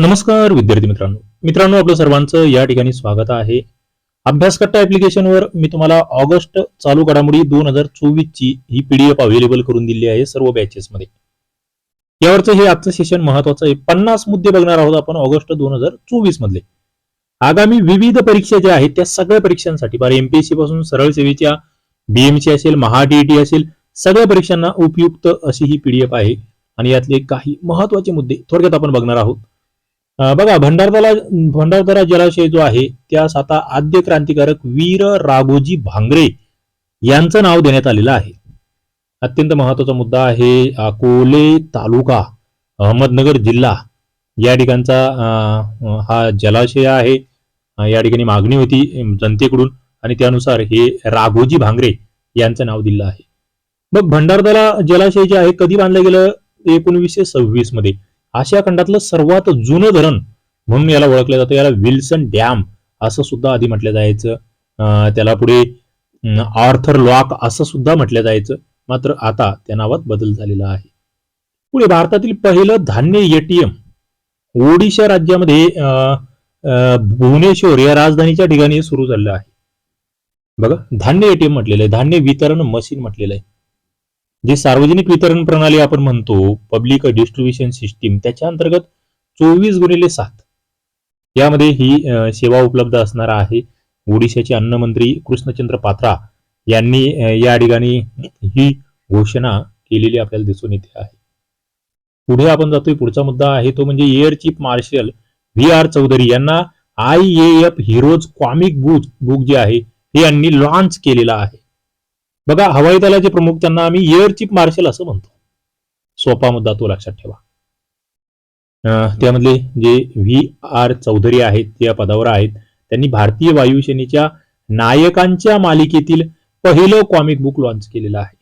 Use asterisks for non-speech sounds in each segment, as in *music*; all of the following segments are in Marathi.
नमस्कार विद्यार्थी मित्रांनो. मित्रांनो आपलं सर्वांचं या ठिकाणी स्वागत आहे. अभ्यासकट्टा ऍप्लिकेशनवर मी तुम्हाला ऑगस्ट चालू घडामोडी दोन हजार चोवीस ची ही पीडीएफ अवेलेबल करून दिली आहे सर्व बॅचेस मध्ये. यावरचं हे आजचं सेशन महत्वाचं आहे. पन्नास मुद्दे बघणार आहोत आपण ऑगस्ट दोन हजार चोवीस मधले आगामी विविध परीक्षा ज्या आहेत त्या सगळ्या परीक्षांसाठी बरं एमपीएससी पासून सरळ सेवेच्या बीएमसी असेल महाडीईटी असेल सगळ्या परीक्षांना उपयुक्त अशी ही पीडीएफ आहे. आणि यातले काही महत्त्वाचे मुद्दे थोडक्यात आपण बघणार आहोत. बघा भंडारदरा भंडारदरा जलाशय जो आहे त्यास आता आद्य क्रांतिकारक वीर राघोजी भांगरे यांचं नाव देण्यात आलेलं आहे. अत्यंत महत्त्वाचा मुद्दा आहे अकोले तालुका अहमदनगर जिल्हा. या ठिकाणचा हा जलाशय आहे. या ठिकाणी मागणी होती जनतेकडून आणि त्यानुसार हे राघोजी भांगरे यांचं नाव दिलं आहे. मग भंडारदरा जलाशय जे आहे कधी बांधलं गेलं? एकोणवीसशे सव्वीसमध्ये आशिया खंडातलं सर्वात जुनं धरण म्हणून याला ओळखलं जातं. याला विल्सन डॅम असं सुद्धा आधी म्हटलं जायचं. अं, त्याला पुढे आर्थर लॉक असं सुद्धा म्हटलं जायचं. मात्र आता त्या नावात बदल झालेला आहे. पुढे भारतातील पहिलं धान्य एटीएम ओडिशा राज्यामध्ये अं, अं, भुवनेश्वर या राजधानीच्या ठिकाणी सुरू झालेलं आहे. बघा धान्य एटीएम म्हटलेलं आहे. धान्य वितरण मशीन म्हटलेलं आहे. जे सार्वजनिक वितरण प्रणाली आपण म्हणतो पब्लिक डिस्ट्रीब्युशन सिस्टीम त्याच्या अंतर्गत चोवीस गुणिले सात. यामध्ये ही सेवा उपलब्ध असणार आहे. ओडिशाचे अन्नमंत्री कृष्णचंद्र पात्रा यांनी या ठिकाणी ही घोषणा केलेली आपल्याला दिसून येते आहे. पुढे आपण जातोय. पुढचा मुद्दा आहे तो म्हणजे air chief marshal V R Chaudhari यांना I A F heroes comic book book जे आहे हे यांनी लॉन्च केलेलं आहे. बघा हवाई दलाचे प्रमुख त्यांना आम्ही एअर चीफ मार्शल असं म्हणतो. सोपा मुद्दा तो लक्षात ठेवा. त्यामधले जे व्ही आर चौधरी आहेत ते या पदावर आहेत. त्यांनी भारतीय वायुसेनेच्या नायकांच्या मालिकेतील पहिलं कॉमिक बुक लॉन्च केलेलं आहे.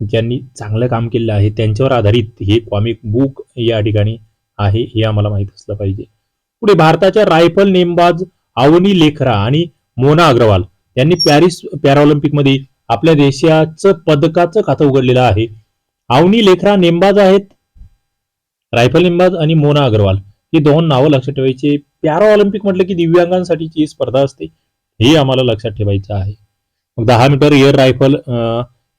ज्यांनी चांगलं काम केलेलं आहे त्यांच्यावर आधारित हे कॉमिक बुक या ठिकाणी आहे हे आम्हाला माहीत असलं पाहिजे. पुढे भारताच्या रायफल नेमबाज अवनी लेखरा आणि मोना अग्रवाल यांनी पॅरिस पॅराऑलिम्पिकमध्ये आपल्या देशाचं पदकाचं खातं उघडलेलं आहे. अवनी लेखरा नेमबाज आहेत. रायफल नेमबाज आणि मोना अग्रवाल. ही दोन नावं लक्षात ठेवायची. पॅरा ऑलिम्पिक म्हटलं की दिव्यांगांसाठीची ही स्पर्धा असते. हे आम्हाला लक्षात ठेवायचं आहे. मग दहा metre air rifle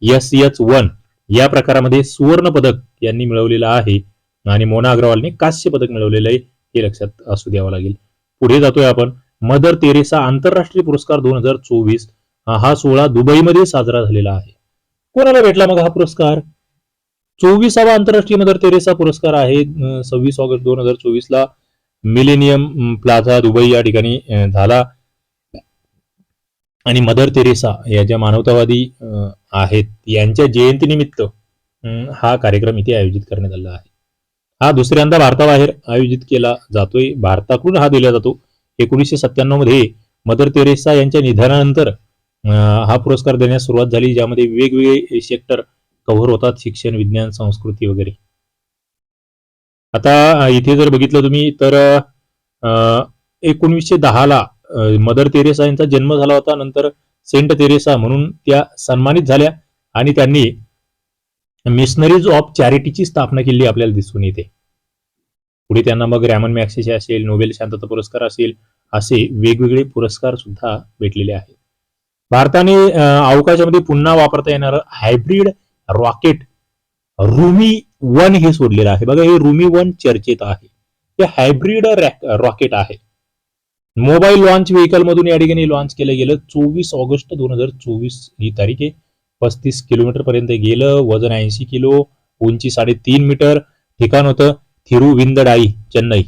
S H one या प्रकारामध्ये सुवर्ण पदक यांनी मिळवलेलं आहे. आणि मोना अग्रवालने कांस्य पदक मिळवलेलं आहे. हे लक्षात असू द्यावं लागेल. पुढे जातोय आपण. मदर तेरेसा आंतरराष्ट्रीय पुरस्कार दोन हजार चोवीस. हा सोहळा दुबईमध्ये साजरा झालेला आहे. कोणाला भेटला मग हा पुरस्कार? चोवीसावा आंतरराष्ट्रीय मदर तेरेसा पुरस्कार आहे सव्वीस ऑगस्ट दोन हजार चोवीस ला मिलेनियम प्लाझा दुबई या ठिकाणी झाला. आणि मदर तेरेसा या ज्या मानवतावादी आहेत यांच्या जयंतीनिमित्त हा कार्यक्रम इथे आयोजित करण्यात आला आहे. हा दुसऱ्यांदा भारताबाहेर आयोजित केला जातोय. भारताकडून हा दिला जातो. एकोणीसशे सत्त्याण्णवमध्ये मदर तेरेसा यांच्या निधनानंतर हा पुरस्कार देण्यास सुरुवात झाली ज्यामध्ये वेगवेगळे सेक्टर कव्हर होतात शिक्षण विज्ञान संस्कृती वगैरे. आता इथे जर बघितलं तुम्ही तर एकोणीसशे दहाला मदर तेरेसा यांचा जन्म झाला होता. नंतर सेंट तेरेसा म्हणून त्या सन्मानित झाल्या आणि त्यांनी मिशनरीज ऑफ चॅरिटीची स्थापना केली आपल्याला दिसून येते. पुढे त्यांना मग रॅमन मॅक्सेचे असेल नोबेल शांतता पुरस्कार असेल असे वेगवेगळे पुरस्कार सुद्धा भेटलेले आहेत. भारताने अवकाशामध्ये पुन्हा वापरता येणारं हायब्रिड रॉकेट रुमी वन हे सोडलेलं आहे. बघा हे रुमी वन चर्चेत आहे. हे हायब्रिड रॉकेट आहे. मोबाईल लॉन्च व्हेकल मधून या ठिकाणी लॉन्च केलं गेलं. चोवीस ऑगस्ट दोन हजार चोवीस ही तारीख आहे. पस्तीस किलोमीटर पर्यंत गेलं. वजन ऐंशी किलो उंची साडेतीन मीटर. ठिकाण होतं थिरुविंदडाई चेन्नई.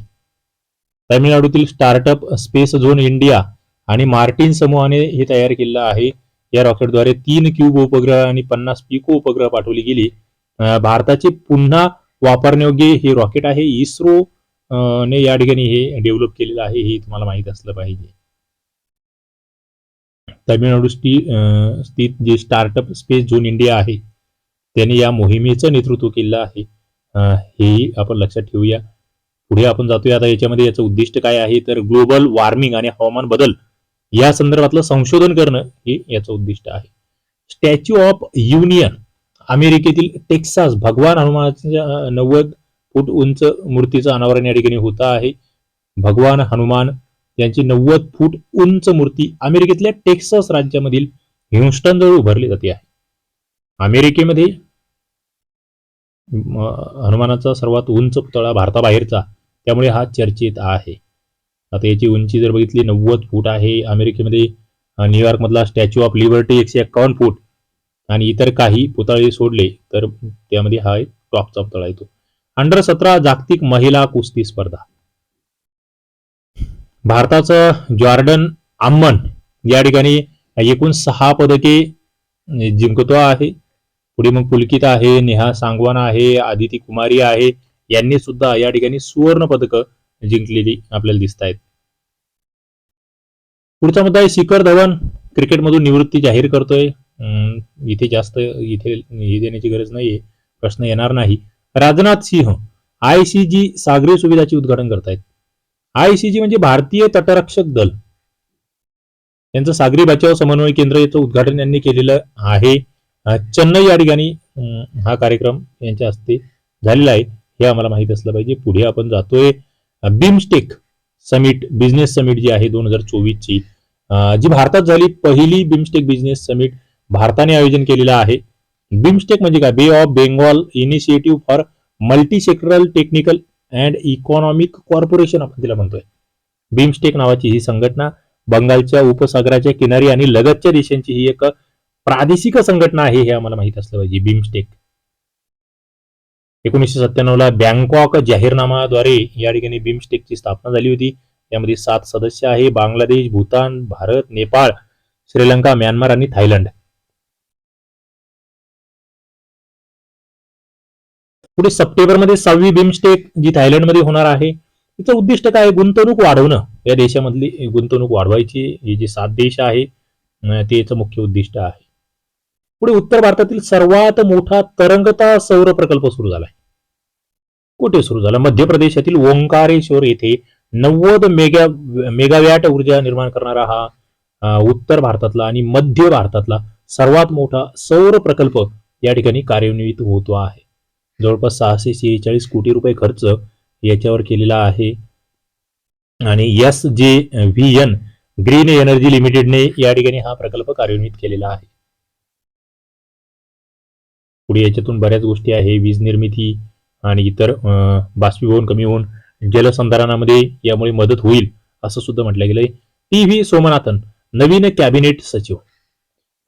तामिळनाडूतील स्टार्टअप स्पेस झोन इंडिया आणि मार्टिन समूहाने हे तयार केलेलं आहे. या रॉकेटद्वारे तीन क्यूब उपग्रह आणि पन्नास पिको उपग्रह पाठवली गेली. भारताचे पुन्हा वापरण्यायोग्य हे रॉकेट आहे. इस्रो ने या ठिकाणी हे डेव्हलप केलेलं आहे हे तुम्हाला माहीत असलं पाहिजे. तामिळनाडू स्थित जे स्टार्टअप स्पेस झोन इंडिया आहे त्याने या मोहिमेचं नेतृत्व केलेलं आहे. हेही आपण लक्षात ठेवूया. पुढे आपण जातोय. आता याच्यामध्ये याचं उद्दिष्ट काय आहे? तर ग्लोबल वॉर्मिंग आणि हवामान बदल. या संदर्भातलं संशोधन करणं हे याचं उद्दिष्ट आहे. स्टॅच्यू ऑफ युनियन अमेरिकेतील टेक्सास भगवान हनुमानाच्या नव्वद फूट उंच मूर्तीचं अनावरण या ठिकाणी होत आहे. भगवान हनुमान यांची नव्वद फूट उंच मूर्ती अमेरिकेतल्या टेक्सास राज्यामधील ह्युस्टन जवळ उभारली जाते आहे. अमेरिकेमध्ये हनुमानाचा सर्वात उंच पुतळा भारताबाहेरचा त्यामुळे हा चर्चेत आहे. आता याची उंची जर बघितली नव्वद फूट आहे अमेरिकेमध्ये. न्यूयॉर्कमधला स्टॅच्यू ऑफ लिबर्टी एकशे एक्कावन्न फूट. आणि इतर काही पुतळे सोडले तर त्यामध्ये हा एक टॉपचा पुतळा येतो. अंडर सतरा जागतिक महिला कुस्ती स्पर्धा. भारताचं जॉर्डन आम्मन या ठिकाणी एकूण सहा पदके जिंकतो आहे. पुढे मग पुलकित आहे नेहा सांगवान आहे आदिती कुमारी आहे. यांनी सुद्धा या ठिकाणी सुवर्ण पदक जिंकलेली आपल्याला दिसत आहेत पुढचा मुद्दा आहे शिखर धवन. क्रिकेटमधून निवृत्ती जाहीर करतोय. अं, इथे जास्त इथे हे देण्याची गरज नाहीये. प्रश्न येणार नाही. Rajnath Singh I C G सागरी सुविधाचे उद्घाटन करतायत. आय सी जी म्हणजे भारतीय तटरक्षक दल. यांचं सागरी बचाव समन्वय केंद्र याचं उद्घाटन यांनी केलेलं आहे. चेन्नई या ठिकाणी हा कार्यक्रम यांच्या हस्ते झालेला आहे. हे आम्हाला माहीत असलं पाहिजे. पुढे आपण जातोय. बिमस्टेक समिट बिझनेस समिट जी आहे दोन हजार चोवीस ची जी भारतात झाली पहिली बिमस्टेक बिझनेस समिट भारताने आयोजन केलेलं आहे. बिमस्टेक म्हणजे काय? Bay of Bengal initiative for multi sectoral technical and economic corporation आपण तिला म्हणतोय. बिमस्टेक नावाची ही संघटना बंगालच्या उपसागराच्या किनारी आणि लगतच्या देशांची ही एक प्रादेशिक संघटना आहे हे आम्हाला माहीत असलं पाहिजे बिमस्टेक एकोणीसशे सत्त्याण्णवला बँकॉक जाहीरनामाद्वारे या ठिकाणी बिमस्टेकची स्थापना झाली होती. यामध्ये सात सदस्य आहे. बांगलादेश भूतान भारत नेपाळ श्रीलंका म्यानमार आणि थायलंड. पुढे सप्टेंबरमध्ये सहावी बिमस्टेक जी थायलंडमध्ये होणार आहे तिचं उद्दिष्ट काय? गुंतवणूक वाढवणं. या देशामधली गुंतवणूक वाढवायची हे जे सात देश आहे अं, ते याचं मुख्य उद्दिष्ट आहे. पुढे उत्तर भारतातील सर्वात मोठा तरंगता सौर प्रकल्प सुरू झालाय. कुठे सुरू झाला? मध्य प्रदेशातील ओंकारेश्वर येथे नव्वद मेगा मेगावॅट ऊर्जा निर्माण करणारा हा उत्तर भारतातला आणि मध्य भारतातला सर्वात मोठा सौर प्रकल्प या ठिकाणी कार्यान्वित होतो आहे. जवळपास सहाशे शेहेचाळीस कोटी रुपये खर्च याच्यावर केलेला आहे. आणि S J V N green energy लिमिटेडने या ठिकाणी हा प्रकल्प कार्यान्वित केलेला आहे. पुढे याच्यातून बऱ्याच गोष्टी आहे. वीज निर्मिती आणि इतर बाष्पीभवन कमी होऊन जलसंधारणामध्ये यामुळे मदत होईल असं सुद्धा म्हटलं गेलंय. टी व्ही सोमनाथन नवीन कॅबिनेट सचिव.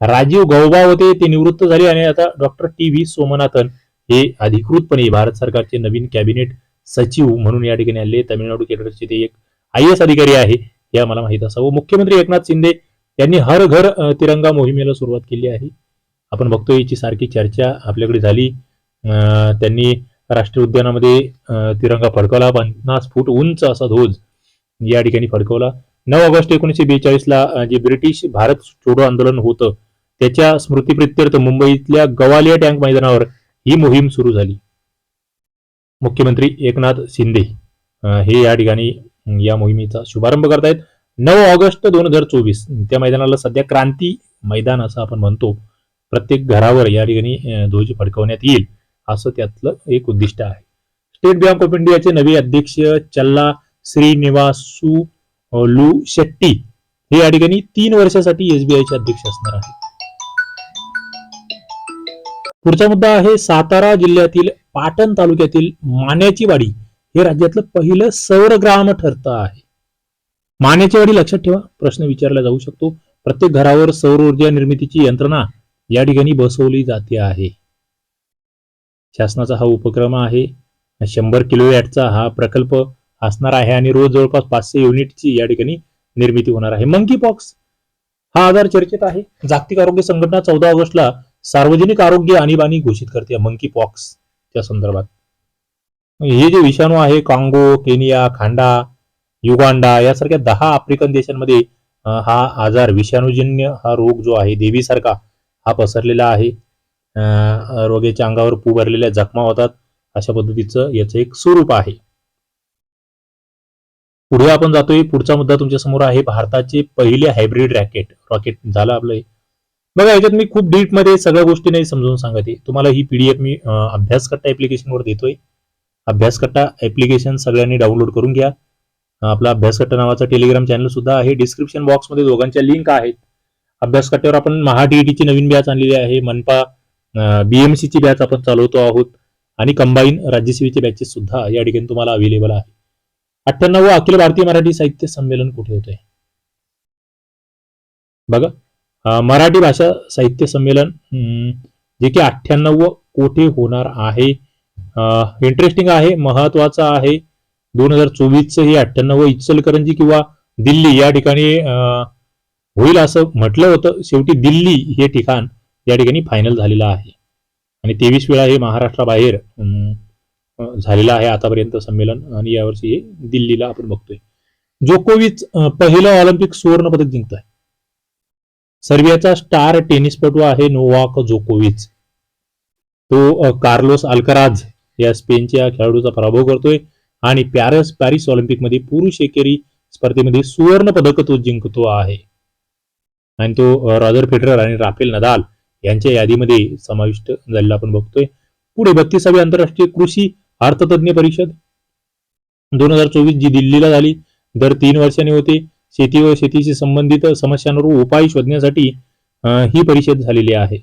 राजीव गौबा होते ते निवृत्त झाले आणि आता डॉक्टर टी व्ही सोमनाथन हे अधिकृतपणे भारत सरकारचे नवीन कॅबिनेट सचिव म्हणून या ठिकाणी आले तामिळनाडू केडरचे ते एक आय एस अधिकारी आहे हे आम्हाला माहीत असावं. मुख्यमंत्री एकनाथ शिंदे यांनी हर घर तिरंगा मोहिमेला सुरुवात केली आहे. आपण बघतो याची सारखी चर्चा आपल्याकडे झाली. त्यांनी राष्ट्रीय उद्यानामध्ये तिरंगा फडकवला. पन्नास फूट उंच असा ध्वज या ठिकाणी फडकवला. नऊ ऑगस्ट एकोणीसशे बेचाळीस ला जे ब्रिटिश भारत छोडो आंदोलन होतं त्याच्या स्मृतीप्रित्यर्थ मुंबईतल्या गवालिया टँक मैदानावर ही मोहीम सुरू झाली. मुख्यमंत्री एकनाथ शिंदे हे या ठिकाणी या मोहिमेचा शुभारंभ करतायत. नऊ ऑगस्ट दोन हजार चोवीस त्या मैदानाला सध्या क्रांती मैदान असं आपण म्हणतो. प्रत्येक घरावर या ठिकाणी ध्वज फडकवण्यात येईल असं त्यातलं एक उद्दिष्ट आहे. स्टेट बँक ऑफ इंडियाचे नवे अध्यक्ष चल्ला श्रीनिवासू लू शेट्टी हे या ठिकाणी तीन वर्षासाठी एसबीआयचे अध्यक्ष असणार आहे पुढचा मुद्दा आहे सातारा जिल्ह्यातील पाटण तालुक्यातील मान्याची वाडी हे राज्यातलं पहिलं सौर ग्राम ठरतं आहे. मान्याची वाडी लक्षात ठेवा प्रश्न विचारला जाऊ शकतो. प्रत्येक घरावर सौर ऊर्जा निर्मितीची यंत्रणा या ठिकाणी बसवली जाते आहे. शासनाचा हा उपक्रम आहे. शंभर किलोवॅटचा हा प्रकल्प असणार आहे आणि रोज जवळपास पाचशे युनिटची या ठिकाणी निर्मिती होणार आहे. मंकी पॉक्स हा आजार चर्चेत आहे. जागतिक आरोग्य संघटना चौदा ऑगस्टला सार्वजनिक आरोग्य आणीबाणी घोषित करते मंकी पॉक्स च्या संदर्भात. हे जे विषाणू आहे कांगो केनिया खांडा युगांडा यासारख्या दहा आफ्रिकन देशांमध्ये हा आजार विषाणूजन्य हा रोग जो आहे देवीसारखा हा पसरलेला आहे. रोग्याच्या अंगावर पू भरलेल्या जखमा होतात. अशा पद्धतीचं याचं एक स्वरूप आहे. पुढे आपण जातोय. पुढचा मुद्दा तुमच्यासमोर आहे. भारताचे पहिले हायब्रिड रॅकेट रॉकेट झालं आपलं हे. बघा याच्यात मी खूप डीपमध्ये सगळ्या गोष्टी नाही समजून सांगते. तुम्हाला ही पीडीएफ मी अभ्यासकट्टा अभ्यास करता ऍप्लिकेशनवर देतोय. अभ्यासकट्टा ऍप्लिकेशन सगळ्यांनी डाउनलोड करून घ्या. आपला अभ्यासकट्टा नावाचा टेलिग्राम चॅनल सुद्धा आहे. डिस्क्रिप्शन बॉक्समध्ये दोघांच्या लिंक आहेत. अभ्यासकट्ट्यावर आपण महा नवीन बॅच आणलेली आहे मनपा बीएमसी ची बॅच आपण चालवतो आहोत आणि कंबाईन राज्यसेवेचे बॅचेस सुद्धा या ठिकाणी तुम्हाला अवेलेबल आहे. अठ्ठ्याण्णव अखिल भारतीय मराठी साहित्य संमेलन कुठे होत आहे बघा मराठी भाषा साहित्य संमेलन जे की अठ्ठ्याण्णव कोठे होणार आहे? इंटरेस्टिंग आहे महत्वाचं आहे. दोन हजार चोवीसचं हे अठ्ठ्याण्णव इचलकरंजी किंवा दिल्ली या ठिकाणी होईल असं म्हटलं होतं. शेवटी दिल्ली हे ठिकाण या ठिकाणी फायनल झालेलं आहे. आणि तेवीस वेळा हे महाराष्ट्राबाहेर झालेलं आहे आतापर्यंत संमेलन. आणि यावर्षी हे दिल्लीला आपण बघतोय. जोकोविच पहिलं ऑलिम्पिक सुवर्ण पदक जिंकतोय. सर्बियाचा स्टार टेनिसपटू आहे नोवाक जोकोविच. तो कार्लोस अल्कराज या स्पेनच्या खेळाडूचा पराभव करतोय. आणि पॅरिस पॅरिस ऑलिम्पिकमध्ये पुरुष एकेरी स्पर्धेमध्ये सुवर्ण पदक तो जिंकतो आहे. आणि तो रॉजर फेडरर आणि राफेल नदाल यांच्या यादीमध्ये समाविष्ट झालेला आपण बघतोय. पुढे बत्तीसावी आंतरराष्ट्रीय कृषी अर्थतज्ञ परिषद. दोन हजार चोवीस जी दिल्लीला झाली. दर तीन वर्षांनी होते. शेती व शेतीशी संबंधित समस्यांवर उपाय शोधण्यासाठी ही परिषद झालेली आहे.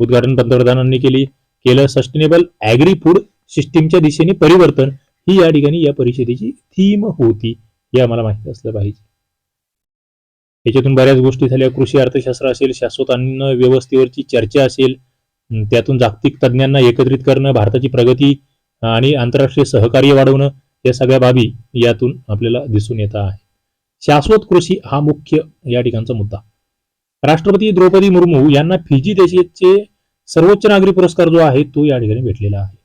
उद्घाटन पंतप्रधानांनी केली. केलं सस्टेनेबल ऍग्री फूड सिस्टीमच्या दिशेने परिवर्तन. ही या ठिकाणी या परिषदेची थीम होती. हे आम्हाला माहिती असलं पाहिजे. याच्यातून बऱ्याच गोष्टी झाल्या. कृषी अर्थशास्त्र असेल शाश्वत अन्न व्यवस्थेवरची चर्चा असेल त्यातून जागतिक तज्ज्ञांना एकत्रित करणं भारताची प्रगती आणि आंतरराष्ट्रीय सहकार्य वाढवणं या सगळ्या बाबी यातून आपल्याला दिसून येत आहे. शाश्वत कृषी हा मुख्य या ठिकाणचा मुद्दा. राष्ट्रपती द्रौपदी मुर्मू यांना फिजी देशाचे सर्वोच्च नागरी पुरस्कार जो आहे तो या ठिकाणी भेटलेला आहे.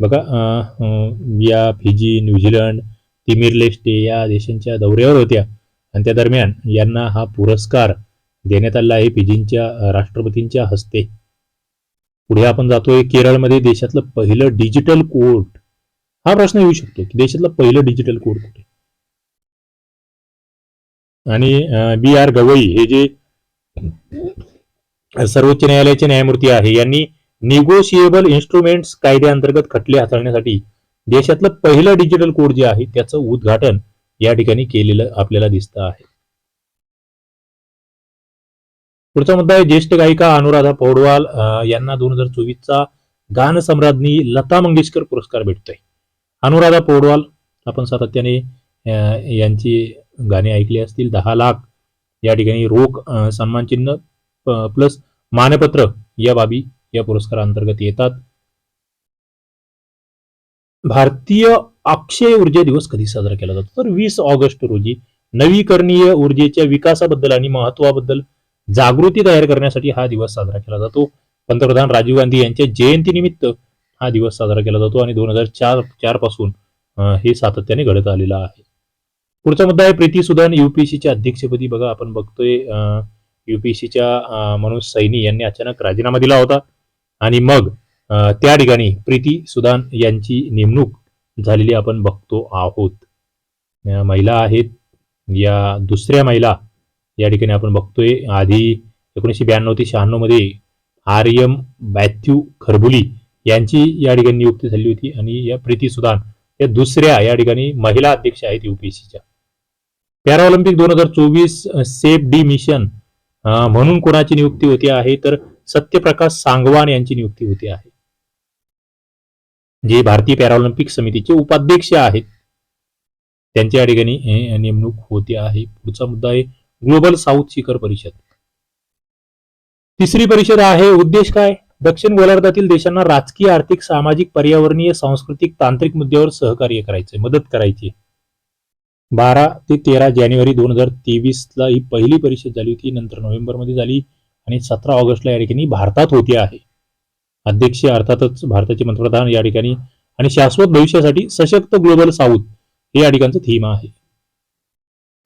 बघा अं, या फिजी न्यूझीलंड तिमिर लेस्टे या देशांच्या दौऱ्यावर होत्या. आणि त्या दरम्यान यांना हा पुरस्कार देण्यात आला आहे फिजींच्या राष्ट्रपतींच्या हस्ते. पुढे आपण जातोय केरळमध्ये देशातलं पहिलं डिजिटल कोर्ट हा प्रश्न येऊ शकतो की देशातलं पहिलं डिजिटल कोर्ट कुठे? आणि बी आर गवई हे जे सर्वोच्च न्यायालयाचे न्यायमूर्ती आहे यांनी निगोशिएबल इन्स्ट्रुमेंट्स कायद्याअंतर्गत खटले हाताळण्यासाठी देशातलं पहिलं डिजिटल कोड जे आहे त्याचं उद्घाटन या ठिकाणी केलेलं आपल्याला दिसतं आहे. पुढचा मुद्दा आहे ज्येष्ठ गायिका अनुराधा पौडवाल यांना दोन हजार चोवीसचा गानसम्राज्ञी लता मंगेशकर पुरस्कार भेटतोय. अनुराधा पौडवाल आपण सातत्याने यांची गाणी ऐकली असतील दहा लाख या ठिकाणी रोख सन्मान सन्मानचिन्ह प्लस मानपत्र या बाबी या पुरस्कारांतर्गत येतात. भारतीय अक्षय ऊर्जा दिवस कधी साजरा केला जातो? तर वीस ऑगस्ट रोजी नवीकरणीय ऊर्जेच्या विकासाबद्दल आणि महत्वाबद्दल जागृती तयार करण्यासाठी हा दिवस साजरा केला जातो. पंतप्रधान राजीव गांधी यांच्या जयंतीनिमित्त हा दिवस साजरा केला जातो आणि दोन हजार चार चारपासून हे सातत्याने घडत आलेलं आहे. पुढचा मुद्दा आहे प्रीती सुदान युपीएससीच्या अध्यक्षपदी. बघा आपण बघतोय युपीएससीच्या मनोज सैनी यांनी अचानक राजीनामा दिला होता. आणि मग त्या ठिकाणी प्रीती सुदान यांची नेमणूक झालेली आपण बघतो आहोत. महिला आहेत. या दुसऱ्या महिला या ठिकाणी आपण बघतोय. आधी एकोणीसशे ब्याण्णव ते शहाण्णवमध्ये आर एम मॅथ्यू खरबुली यांची या ठिकाणी नियुक्ती झाली होती आणि या प्रीती सुदान या दुसऱ्या या ठिकाणी महिला अध्यक्ष आहेत युपीएससीच्या पॅराऑलिम्पिक दोन हजार चोवीस सेफ डी मिशन म्हणून कोणाची नियुक्ती होती आहे? तर सत्यप्रकाश सांगवान यांची नियुक्ती होती आहे. जे भारतीय पॅराऑलिम्पिक समितीचे उपाध्यक्ष आहेत त्यांच्या या ठिकाणी नेमणूक होते आहे. पुढचा मुद्दा आहे ग्लोबल साऊथ शिखर परिषद तिसरी परिषद आहे उद्देश काय? दक्षिण गोलार्धातील देशांना राजकीय आर्थिक सामाजिक पर्यावरणीय सांस्कृतिक तांत्रिक मुद्द्यावर सहकार्य करायचे मदत करायची बारा ते तेरा जानेवारी दोन हजार तेवीस ला ही पहिली परिषद झाली होती नंतर नोव्हेंबरमध्ये झाली आणि सतरा ऑगस्टला या ठिकाणी भारतात होती आहे. अध्यक्ष अर्थातच भारताचे पंतप्रधान या ठिकाणी आणि शाश्वत भविष्यासाठी सशक्त ग्लोबल साऊथ हे या ठिकाणचं थीम आहे.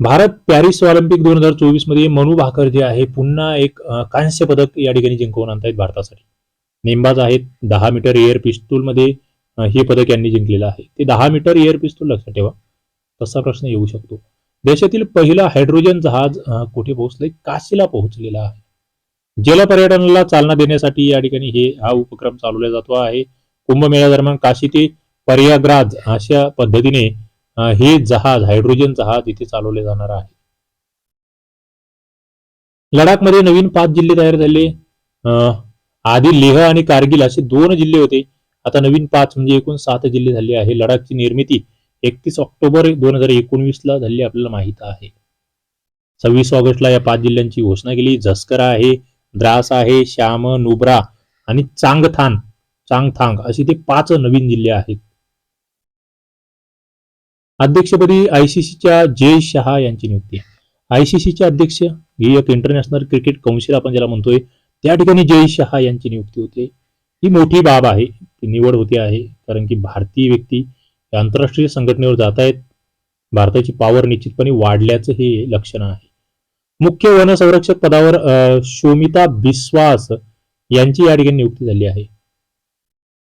भारत पॅरिस ऑलिम्पिक दोन हजार चोवीसमध्ये मनू भाकर जे आहे पुन्हा एक कांस्य पदक या ठिकाणी जिंकवून आणतायत भारतासाठी. नेमबाज आहेत दहा मीटर एअर पिस्तूल मध्ये हे पदक यांनी जिंकलेलं आहे. ते दहा मीटर एअर पिस्तूल लक्षात ठेवा तसा प्रश्न येऊ शकतो. देशातील पहिला हायड्रोजन जहाज कुठे पोहोचले काशीला पोहोचलेला आहे. जलपर्यटनाला चालना देण्यासाठी या ठिकाणी हे हा उपक्रम चालवला जातो आहे. कुंभमेळ्यादरम्यान काशी ते पर्यागराज अशा पद्धतीने हे जहाज हायड्रोजन जहाज इथे चालवले जाणार आहे. लडाखमध्ये नवीन पाच जिल्हे तयार झाले. आधी लेह आणि कारगिल असे दोन जिल्हे होते. आता नवीन पाच म्हणजे एकूण सात जिल्हे झाले आहे. लडाखची निर्मिती एकतीस ऑक्टोबर दोन हजार एकोणवीस ला झाली आपल्याला माहीत आहे. सव्वीस ऑगस्टला या पाच जिल्ह्यांची घोषणा केली. झस्करा आहे. द्रास आहे श्याम नुब्रा आणि चांगथान चांगथांग अशी ते पाच नवीन जिल्हे आहेत. अध्यक्षपदी आयसीसीच्या जय शहा यांची नियुक्ती आयसीसीचे अध्यक्ष ही एक इंटरनॅशनल क्रिकेट कौन्सिल आपण ज्याला म्हणतोय त्या ठिकाणी जय शहा यांची नियुक्ती होते. ही मोठी बाब आहे ती निवड होते आहे कारण की भारतीय व्यक्ती या आंतरराष्ट्रीय संघटनेवर जात आहेत. भारताची पॉवर निश्चितपणे वाढल्याचं हे लक्षण आहे. मुख्य वन संरक्षक पदावर शोमिता बिस्वास यांची या ठिकाणी नियुक्ती झाली आहे.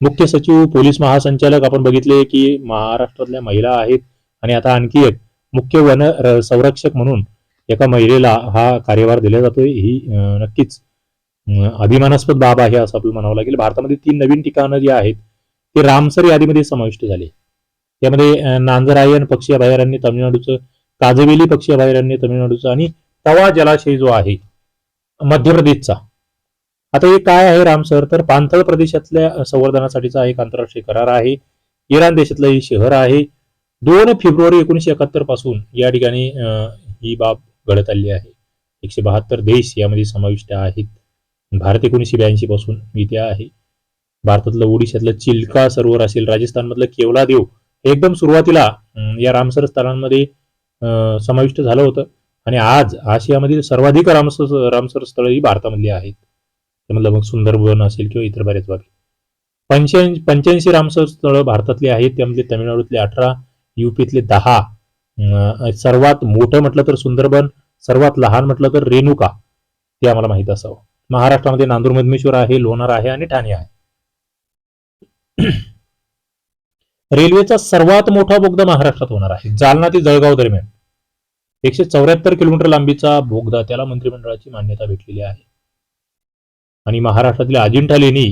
मुख्य सचिव पोलीस महासंचालक आपण बघितले की महाराष्ट्रातल्या महिला आहेत आणि आता आणखी एक मुख्य वन संरक्षक म्हणून एका महिलेला हा कार्यभार दिला जातोय. ही नक्कीच अभिमानास्पद बाब आहे असं आपल्याला म्हणावं लागेल. भारतामध्ये तीन नवीन ठिकाणं जी आहेत ते रामसर यादीमध्ये समाविष्ट झाले. त्यामध्ये नांजरायन पक्षी अभयारण्य तमिळनाडूचं काजवेली पक्षी अभयारण्य तमिळनाडूचं आणि तवा जलाशय जो आहे मध्य प्रदेशचा. आता हे काय आहे रामसर तर पांथळ प्रदेशातल्या संवर्धनासाठीचा एक आंतरराष्ट्रीय करार आहे. इराण देशातलं हे शहर आहे. दोन फेब्रुवारी एकोणीशे एकाहत्तरपासून या ठिकाणी ही बाब घडत आली आहे. एकशे बहात्तर देश यामध्ये समाविष्ट आहेत. भारत एकोणीसशे ब्याऐंशी पासून इथे आहे. भारतातलं ओडिशातलं चिल्का सरोवर असेल राजस्थानमधलं केवलादेव एकदम सुरुवातीला या रामसर स्थळांमध्ये अं, समाविष्ट झालं होतं. आणि आज आशियामधील सर्वाधिक रामसर रामसर स्थळ ही भारतामधली आहेत. त्यामधलं मग सुंदरबन असेल किंवा इतर बऱ्याच बाबी. पंच्याऐंशी पंच्याऐंशी रामसर स्थळं भारतातली आहेत त्यामध्ये तामिळनाडूतले अठरा युपीतले दहा सर्वात मोठं म्हटलं तर सुंदरबन सर्वात लहान म्हटलं तर रेणुका ते आम्हाला माहीत असावं. महाराष्ट्रामध्ये नांदूर मधमेश्वर आहे लोणार आहे आणि ठाणे आहे. *clears throat* रेल्वेचा सर्वात मोठा बोगदा महाराष्ट्रात होणार आहे. जालना ते जळगाव दरम्यान. एकशे चौऱ्याहत्तर किलोमीटर लांबीचा बोगदा त्याला मंत्रिमंडळाची मान्यता भेटलेली आहे. आणि महाराष्ट्रातल्या अजिंठा लेणी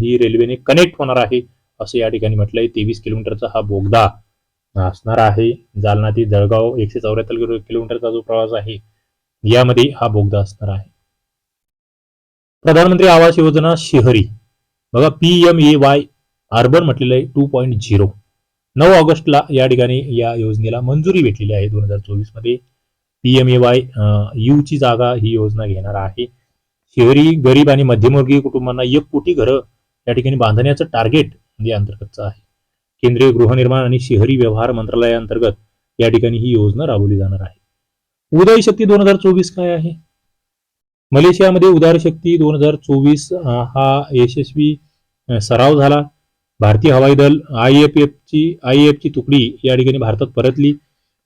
ही रेल्वेने कनेक्ट होणार आहे असं या ठिकाणी म्हटलंय. तेवीस किलोमीटरचा हा बोगदा असणार आहे. जालना ते जळगाव एकशे चौऱ्याहत्तर किलोमीटरचा जो प्रवास आहे यामध्ये हा बोगदा असणार आहे. प्रधानमंत्री आवास योजना शहरी. बघा P M A Y urban म्हटलेलं आहे टू पॉईंट झिरो. नऊ ऑगस्टला या ठिकाणी या योजनेला मंजुरी भेटलेली आहे दोन हजार चोवीसमध्ये P M A Y U ची जागा ही योजना घेणार आहे. शहरी गरीब आणि मध्यमवर्गीय कुटुंबांना एक कोटी घरं या ठिकाणी बांधण्याचं टार्गेट म्हणजे या अंतर्गतचं आहे. केंद्रीय गृहनिर्माण आणि शहरी व्यवहार मंत्रालयाअंतर्गत या ठिकाणी ही योजना राबवली जाणार आहे. उदय शक्ती दोन हजार चोवीस काय आहे? मलेशियामध्ये उदार शक्ती दोन हजार चोवीस हा यशस्वी सराव झाला. भारतीय हवाई दल आय एफ ची आय एफ ची तुकडी या ठिकाणी भारतात परतली.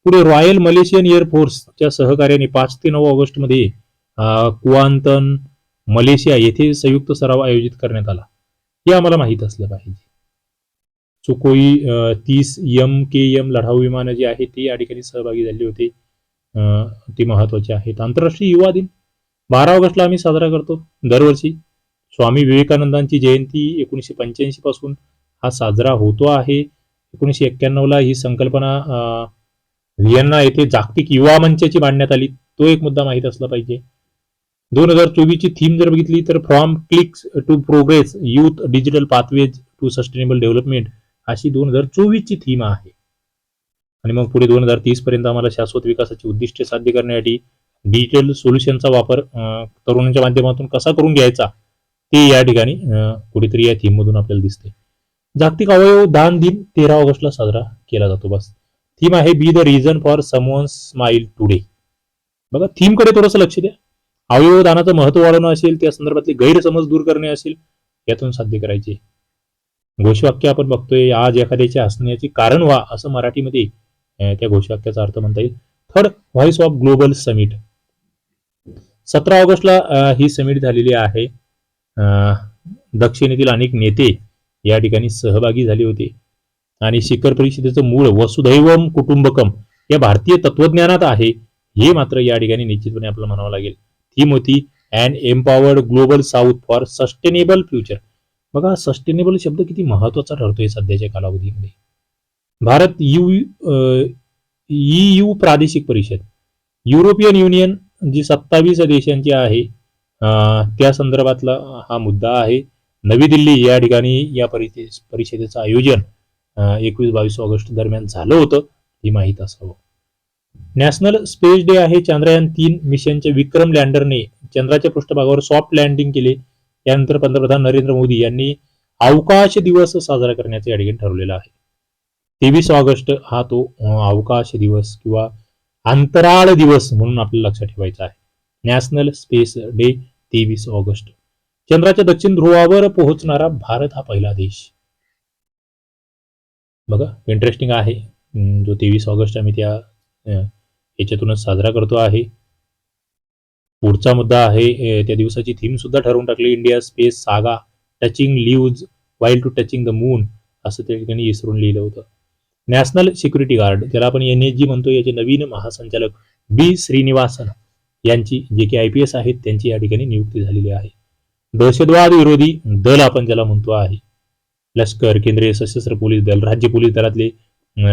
पुढे रॉयल मलेशियन एअरफोर्सच्या सहकार्याने पाच ते नऊ ऑगस्टमध्ये कुआंतन मलेशिया येथे संयुक्त सराव आयोजित करण्यात आला. हे आम्हाला माहीत असलं पाहिजे. सुकोई तीस यम के यम लढाऊ विमानं जी आहेत ती या ठिकाणी सहभागी झाली होती. ती महत्वाची आहेत. आंतरराष्ट्रीय युवा दिन. बारा ऑगस्टला आम्ही साजरा करतो दरवर्षी. स्वामी विवेकानंदांची जयंती एकोणीसशे पंच्याऐंशी पासून हा साजरा होतो आहे. एकोणीसशे एक्क्याण्णवला ही संकल्पना व्हिएन्ना येथे जागतिक युवा मंचाची मांडण्यात आली. तो एक मुद्दा माहीत असला पाहिजे. दोन हजार चोवीसची थीम जर बघितली तर from clicks to progress youth digital pathways to sustainable development अशी दोन हजार चोवीसची थीम आहे. आणि मग पुढे दोन हजार तीस पर्यंत आम्हाला शाश्वत विकासाची उद्दिष्टे साध्य करण्यासाठी डिजिटल सोल्युशनचा वापर तरुणांच्या माध्यमातून कसा करून घ्यायचा ते या ठिकाणी कुठेतरी या थीम मधून आपल्याला दिसते. जागतिक अवयव दान दिन तेरा ऑगस्टला साजरा केला जातो बस. थीम आहे be the reason for someone smile today बघा थीमकडे थोडंसं लक्ष द्या. अवयवदानाचं महत्त्व वाढवणं असेल त्या संदर्भातले गैरसमज दूर करणे असेल यातून साध्य करायचे. घोषवाक्य आपण बघतोय आज एखाद्याच्या हसण्याचे कारण व्हा असं मराठीमध्ये त्या घोषवाक्याचा अर्थ म्हणता येईल. Third voice of global summit सतरा ऑगस्टला ही समिट झालेली आहे. दक्षिणेतील अनेक नेते या ठिकाणी सहभागी झाले होते. आणि शिखर परिषदेचं मूळ वसुधैवम कुटुंबकम या भारतीय तत्वज्ञानात आहे हे मात्र या ठिकाणी निश्चितपणे आपल्याला म्हणावं लागेल. थीम होती and empowered global south for sustainable future बघा सस्टेनेबल शब्द किती महत्त्वाचा ठरतोय सध्याच्या कालावधीमध्ये. भारत यू यू प्रादेशिक परिषद. युरोपियन युनियन जी सत्तावीस देशांची आहे त्या संदर्भातला हा मुद्दा आहे. नवी दिल्ली या ठिकाणी या परिषदेचं आयोजन. एकवीस बावीस ऑगस्ट दरम्यान झालं होतं हे माहीत असावं. नॅशनल स्पेस डे आहे. चंद्रयान तीन मिशनच्या विक्रम लँडरने चंद्राच्या पृष्ठभागावर सॉफ्ट लँडिंग केले. यानंतर पंतप्रधान नरेंद्र मोदी यांनी अवकाश दिवस साजरा करण्याचे या ठिकाणी ठरवलेलं आहे. तेवीस ऑगस्ट हा तो अवकाश दिवस किंवा अंतराळ दिवस म्हणून आपल्याला लक्षात ठेवायचा आहे. नॅशनल स्पेस डे तेवीस ऑगस्ट. चंद्राच्या दक्षिण ध्रुवावर पोहोचणारा भारत हा पहिला देश. बघा इंटरेस्टिंग आहे. जो तेवीस ऑगस्ट आम्ही त्या याच्यातूनच साजरा करतो आहे. पुढचा मुद्दा आहे त्या दिवसाची थीम सुद्धा ठरवून टाकली. India space saga touching lives while to touching the moon असं त्या ठिकाणी इसरून लिहिलं होतं. नॅशनल सिक्युरिटी गार्ड ज्याला आपण एन एस जी म्हणतो याचे नवीन महासंचालक बी श्रीनिवासन यांची जे की आय पी एस आहेत त्यांची या ठिकाणी नियुक्ती झालेली आहे. दहशतवाद विरोधी दल आपण ज्याला म्हणतो आहे. लष्कर केंद्रीय सशस्त्र पोलीस दल राज्य पोलीस दलातले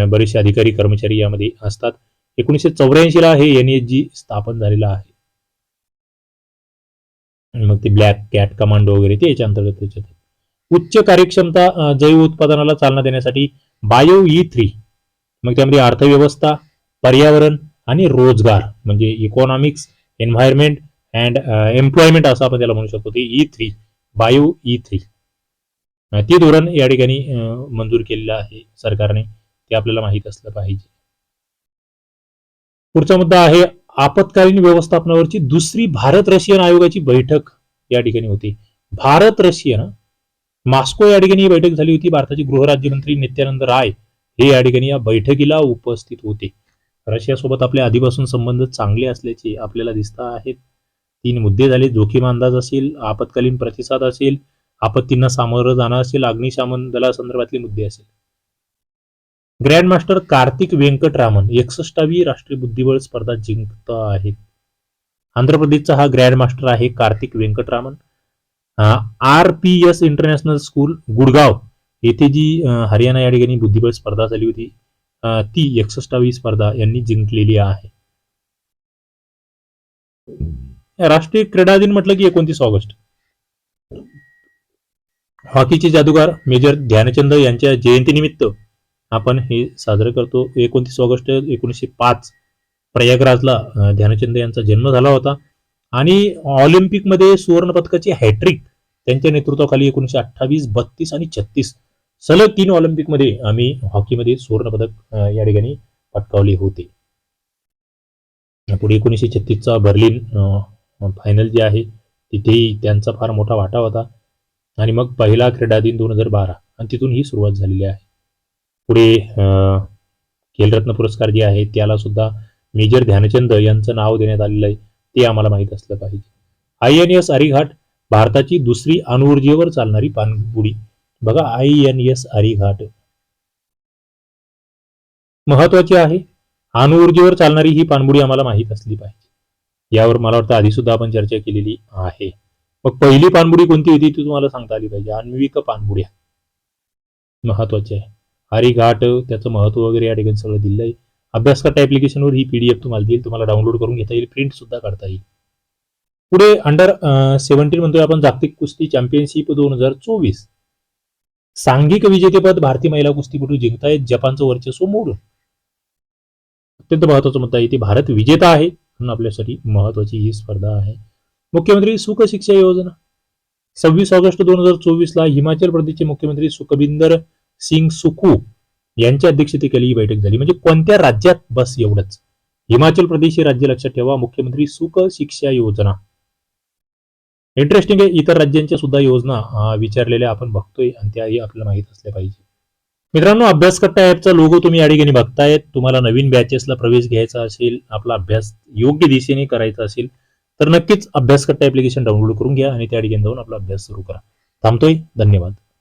बरेचसे अधिकारी कर्मचारी यामध्ये असतात. एकोणीसशे चौऱ्याऐंशी ला हे एन एस जी स्थापन झालेलं आहे. मग ते ब्लॅक कॅट कमांडो वगैरे ते याच्या अंतर्गत त्याच्यात. उच्च कार्यक्षमता जैव उत्पादनाला चालना देण्यासाठी बायो ई थ्री मग त्यामध्ये अर्थव्यवस्था पर्यावरण आणि रोजगार म्हणजे इकॉनॉमिक्स एन्व्हायरमेंट अँड एम्प्लॉयमेंट असं आपण त्याला म्हणू शकतो. ते E three bio E three ते धोरण या ठिकाणी मंजूर केलेलं आहे सरकारने. ते आपल्याला माहीत असलं पाहिजे. पुढचा मुद्दा आहे आपत्कालीन व्यवस्थापनावरची दुसरी भारत रशियन आयोगाची बैठक या ठिकाणी होती. भारत रशियन मॉस्को या ठिकाणी ही बैठक झाली होती. भारताचे गृहराज्यमंत्री नित्यानंद राय हे या ठिकाणी या बैठकीला उपस्थित होते. रशियासोबत आपले आधीपासून संबंध चांगले असल्याचे आपल्याला दिसत आहेत. तीन मुद्दे झाले जोखीम अंदाज असेल आपत्कालीन प्रतिसाद असेल आपत्तींना सामोरं जाणं असेल अग्निशामन दलासंदर्भातले मुद्दे असेल. ग्रँड मास्टर कार्तिक व्यंकटरामन एकसष्टावी राष्ट्रीय बुद्धिबळ स्पर्धा जिंकत आहेत. आंध्र प्रदेशचा हा ग्रँड मास्टर आहे Karthik Venkataraman R P S international school Gurgaon येथे जी हरियाणा या ठिकाणी बुद्धिबळ स्पर्धा झाली होती ती एकसष्टावी स्पर्धा यांनी जिंकलेली आहे. राष्ट्रीय क्रीडा दिन म्हटलं की एकोणतीस ऑगस्ट. हॉकीचे जादूगार मेजर ध्यानचंद यांच्या जयंतीनिमित्त आपण हे साजरं करतो. एकोणतीस ऑगस्ट एकोणीसशे पाच प्रयागराजला ध्यानचंद यांचा जन्म झाला होता. आणि ऑलिम्पिकमध्ये सुवर्णपदकाची हॅट्रिक त्यांच्या नेतृत्वाखाली एकोणीसशे अठ्ठावीस बत्तीस आणि छत्तीस सलग तीन ऑलिम्पिकमध्ये आम्ही हॉकीमध्ये सुवर्णपदक या ठिकाणी पटकावले होते. पुढे एकोणीसशे छत्तीसचा बर्लिन फायनल जे आहे तिथेही त्यांचा फार मोठा वाटा होता. आणि मग पहिला क्रीडा दिन दोन हजार बारा. आणि तिथून ही सुरुवात झालेली आहे. पुढे खेलरत्न पुरस्कार जे आहे त्याला सुद्धा मेजर ध्यानचंद यांचं नाव देण्यात आलेलं आहे. ते आम्हाला माहीत असलं पाहिजे. आय एन एस अरिघाट भारताची दुसरी अणुऊर्जेवर चालणारी पाणबुडी बघा आय एन एस अरिघाट महत्वाची आहे अणुऊर्जेवर चालणारी ही पाणबुडी आम्हाला माहीत असली पाहिजे. यावर मला वाटतं आधी सुद्धा आपण चर्चा केलेली आहे. मग पहिली पाणबुडी कोणती होती ती तुम्हाला सांगता आली पाहिजे. आण्विक पाणबुड्या महत्वाची आहे. हरिघाट त्याचं महत्त्व वगैरे या ठिकाणी सगळं दिलं आहे अभ्यास करता ऍप्लिकेशनवर ही पीडीएफ तुम्हाला देईल. तुम्हाला डाउनलोड करून घेता येईल. प्रिंट सुद्धा काढता येईल. पुढे अंडर सेव्हन्टीन म्हणतोय आपण जागतिक कुस्ती चॅम्पियनशिप दोन हजार चोवीस. सांघिक विजेतेपद भारतीय महिला कुस्तीपटू जिंकतायत. जपानचं वर्चस्व मोडून. अत्यंत महत्त्वाचा मुद्दा आहे. ती भारत विजेता आहे. म्हणून आपल्यासाठी महत्वाची ही स्पर्धा आहे. मुख्यमंत्री सुख शिक्षा योजना. सव्वीस ऑगस्ट दोन हजार चोवीसला हिमाचल प्रदेशचे मुख्यमंत्री सुखबिंदर सिंग सुखू यांच्या अध्यक्षतेखाली ही बैठक झाली. म्हणजे कोणत्या राज्यात बस एवढंच? हिमाचल प्रदेश हे राज्य लक्षात ठेवा मुख्यमंत्री सुख शिक्षा योजना. इंटरेस्टिंग आहे इतर राज्यांच्या सुद्धा योजना विचारलेल्या आपण बघतोय आणि त्याही आपल्याला माहीत असल्या पाहिजे. मित्रांनो अभ्यासकट्टा ऍपचा लोगो तुम्ही या ठिकाणी बघतायत. तुम्हाला नवीन बॅचेसला प्रवेश घ्यायचा असेल आपला अभ्यास योग्य दिशेने करायचा असेल तर नक्कीच अभ्यासकट्टा ॲप्लिकेशन डाउनलोड करून घ्या आणि त्या ठिकाणी जाऊन आपला अभ्यास सुरू करा. थांबतोय. धन्यवाद.